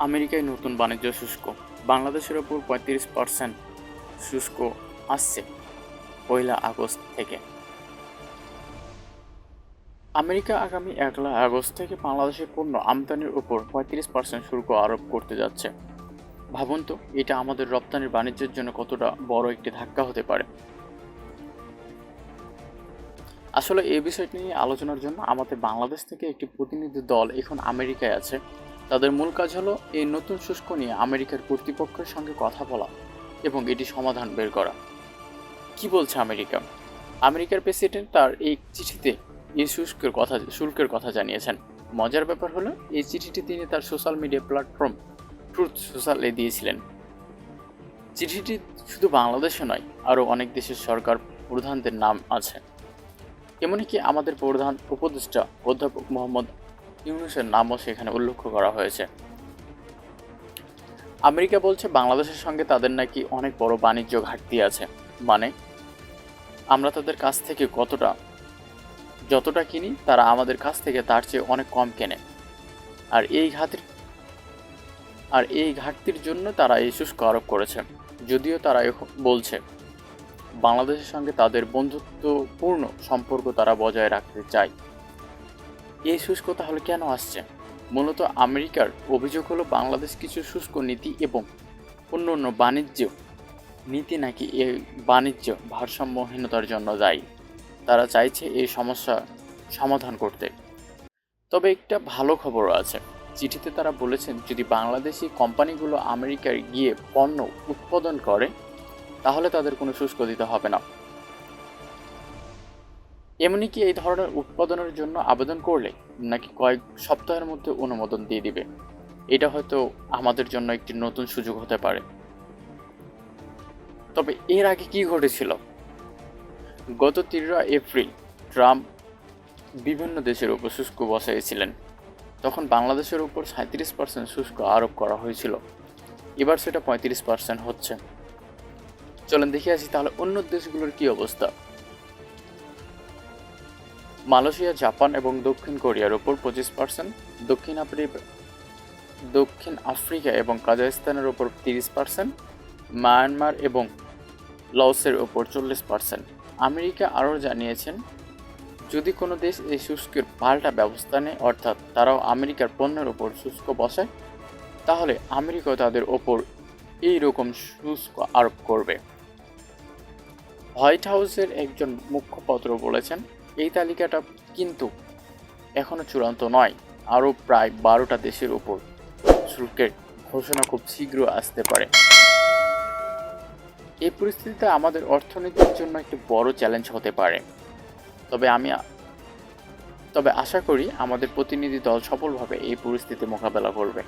আমেরিকায় নতুন বাণিজ্য শুষ্ক। বাংলাদেশের ওপর পঁয়ত্রিশ পার্সেন্ট শুষ্ক আসছে পয়লা আগস্ট থেকে। আমেরিকা আগামী একলা আগস্ট থেকে বাংলাদেশের পণ্য আমদানির উপর পঁয়ত্রিশ পার্সেন্ট শুল্ক আরোপ করতে যাচ্ছে। ভাবুন তো, এটা আমাদের রপ্তানির বাণিজ্যের জন্য কতটা বড় একটি ধাক্কা হতে পারে। আসলে এই বিষয়টি নিয়ে আলোচনার জন্য আমাদের বাংলাদেশ থেকে একটি প্রতিনিধি দল এখন আমেরিকায় আছে। তাদের মূল কাজ হলো এই নতুন শুষ্ক নিয়ে আমেরিকার কর্তৃপক্ষের সঙ্গে কথা বলা এবং এটি সমাধান বের করা। কি বলছে আমেরিকা? আমেরিকার প্রেসিডেন্ট তার এই চিঠিতে এই শুষ্কের কথা, শুল্কের কথা জানিয়েছেন। মজার ব্যাপার হলো, এই চিঠিটি তিনি তার সোশ্যাল মিডিয়া প্ল্যাটফর্ম ট্রুথ সোশ্যালে দিয়েছিলেন। চিঠিটি শুধু বাংলাদেশে নয়, আরও অনেক দেশের সরকার প্রধানদের নাম আছে। এমনকি আমাদের প্রধান উপদেষ্টা অধ্যাপক মোহাম্মদ ইউনুসের নামও সেখানে উল্লেখ করা হয়েছে। আমেরিকা বলছে, বাংলাদেশের সঙ্গে তাদের নাকি অনেক বড় বাণিজ্য ঘাটতি আছে। মানে আমরা তাদের কাছ থেকে কতটা, যতটা কিনি, তারা আমাদের কাছ থেকে তার চেয়ে অনেক কম কেনে। আর এই ঘাতির, আর এই ঘাটতির জন্য তারা এই শুষ্ক আরোপ করেছে। যদিও তারা বলছে, বাংলাদেশের সঙ্গে তাদের বন্ধুত্বপূর্ণ সম্পর্ক তারা বজায় রাখতে চায়। এই শুষ্ক তাহলে কেন আসছে? মূলত আমেরিকার অভিযোগ হলো বাংলাদেশ কিছু শুষ্ক নীতি এবং অন্য অন্য বাণিজ্য নীতি নাকি এই বাণিজ্য ভারসাম্যহীনতার জন্য দায়ী। তারা চাইছে এই সমস্যা সমাধান করতে। তবে একটা ভালো খবরও আছে। চিঠিতে তারা বলেছেন, যদি বাংলাদেশি কোম্পানিগুলো আমেরিকায় গিয়ে পণ্য উৎপাদন করে, তাহলে তাদের কোনো শুষ্ক দিতে হবে না। এমনকি এই ধরনের উৎপাদনের জন্য আবেদন করলে নাকি কয়েক সপ্তাহের মধ্যে অনুমোদন দিয়ে দিবে? এটা হয়তো আমাদের জন্য একটি নতুন সুযোগ হতে পারে। তবে এর আগে কি ঘটেছিল? গত তেরোরা এপ্রিল ট্রাম্প বিভিন্ন দেশের উপর শুষ্ক বসাইছিলেন তখন বাংলাদেশের উপর সাঁত্রিশ পার্সেন্ট শুষ্ক আরোপ করা হয়েছিল। এবার সেটা পঁয়ত্রিশ পার্সেন্ট হচ্ছে। চলেন দেখে আসি তাহলে অন্য দেশগুলোর কি অবস্থা। মালয়েশিয়া, জাপান এবং দক্ষিণ কোরিয়ার ওপর পঁচিশ পার্সেন্ট দক্ষিণ আফ্রিকা দক্ষিণ আফ্রিকা এবং কাজাখস্তানের ওপর তিরিশ পার্সেন্ট মায়ানমার এবং লসের ওপর চল্লিশ পার্সেন্ট আমেরিকা আরও জানিয়েছেন, যদি কোনো দেশ এই শুষ্কের পাল্টা ব্যবস্থা নেয়, অর্থাৎ তারাও আমেরিকার পণ্যের ওপর শুষ্ক বসায়, তাহলে আমেরিকাও তাদের ওপর এই রকম শুষ্ক আরোপ করবে। হোয়াইট হাউসের একজন মুখপাত্র বলেছেন এই তালিকাটা কিন্তু এখনও চূড়ান্ত নয়, আরও প্রায় বারোটা দেশের উপর শুল্কের ঘোষণা খুব শীঘ্র আসতে পারে। এই পরিস্থিতিতে আমাদের অর্থনীতির জন্য একটি বড় চ্যালেঞ্জ হতে পারে। তবে আমি তবে আশা করি আমাদের প্রতিনিধি দল সফলভাবে এই পরিস্থিতি মোকাবেলা করবে।